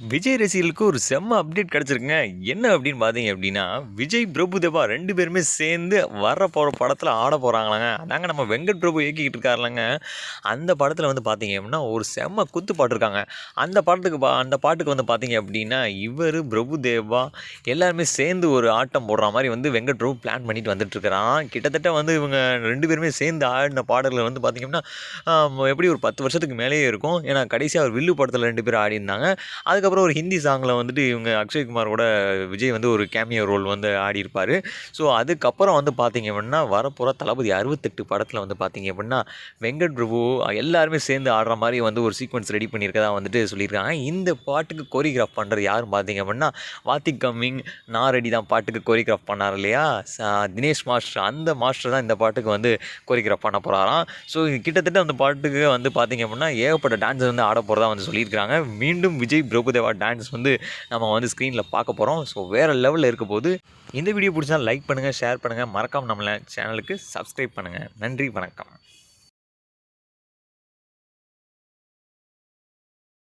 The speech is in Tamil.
விஜய் ரசிகர்களுக்கு ஒரு செம்ம அப்டேட் கிடச்சிருக்குங்க. என்ன அப்படின்னு பார்த்தீங்க அப்படின்னா விஜய் பிரபுதேவா ரெண்டு பேருமே சேர்ந்து வர போகிற படத்தில் ஆட போகிறாங்களாங்க அதாங்க நம்ம வெங்கட் பிரபு இயக்கிக்கிட்டு இருக்காருலங்க. அந்த படத்தில் வந்து பார்த்தீங்க அப்படின்னா ஒரு செம்ம குத்து பாட்டு இருக்காங்க. அந்த பாட்டுக்கு பா அந்த பாட்டுக்கு வந்து பார்த்தீங்க அப்படின்னா இவர் பிரபுதேவா எல்லாருமே சேர்ந்து ஒரு ஆட்டம் போடுற மாதிரி வந்து வெங்கட் பிரபு பிளான் பண்ணிட்டு வந்துட்டுருக்கிறான் கிட்டத்தட்ட வந்து இவங்க ரெண்டு பேருமே சேர்ந்து ஆடின பாடல்கள் வந்து பார்த்தீங்கன்னா எப்படி ஒரு பத்து வருஷத்துக்கு மேலேயே இருக்கும். ஏன்னா கடைசியாக ஒரு வில்லு படத்தில் ரெண்டு பேரும் அதுக்கு அதுக்கப்புறம் ஒரு ஹிந்தி சாங்கில் வந்துட்டு இவங்க அக்ஷய்குமாரோட விஜய் வந்து ஒரு கேமியோ ரோல் வந்து ஆடியிருப்பார். ஸோ அதுக்கப்புறம் வந்து பார்த்தீங்க அப்படின்னா வரப்போகிற தளபதி அறுபத்தெட்டு படத்தில் வந்து பார்த்தீங்க அப்படின்னா வெங்கட் பிரபு எல்லாருமே சேர்ந்து ஆடுற மாதிரி வந்து ஒரு சீக்வன்ஸ் ரெடி பண்ணியிருக்கதா வந்துட்டு சொல்லியிருக்காங்க. இந்த பாட்டுக்கு கோரியோகிராஃப் பண்ணுறது யாரும் பார்த்தீங்க அப்படின்னா வாத்தி கம்மிங் நான் ரெடி தான் பாட்டுக்கு கோரியோகிராஃப் பண்ணார் இல்லையா? தினேஷ் மாஸ்டர் அந்த மாஸ்டர் தான் இந்த பாட்டுக்கு வந்து கோரியோகிராஃப் பண்ண போகிறாராம் ஸோ கிட்டத்தட்ட அந்த பாட்டுக்கு வந்து பார்த்தீங்க அப்படின்னா ஏகப்பட்ட டான்ஸ் வந்து ஆட போகிறதா வந்து சொல்லியிருக்காங்க மீண்டும் விஜய் பிரபுதேவா டான்ஸ் வந்து நம்ம வந்து ஸ்க்ரீனில் பார்க்க போகிறோம் ஸோ வேறு லெவலில் இருக்க போது இந்த வீடியோ பிடிச்சா லைக் பண்ணுங்கள் ஷேர் பண்ணுங்கள் மறக்காமல் நம்மள சேனலுக்கு சப்ஸ்கிரைப் பண்ணுங்கள் நன்றி வணக்கம்.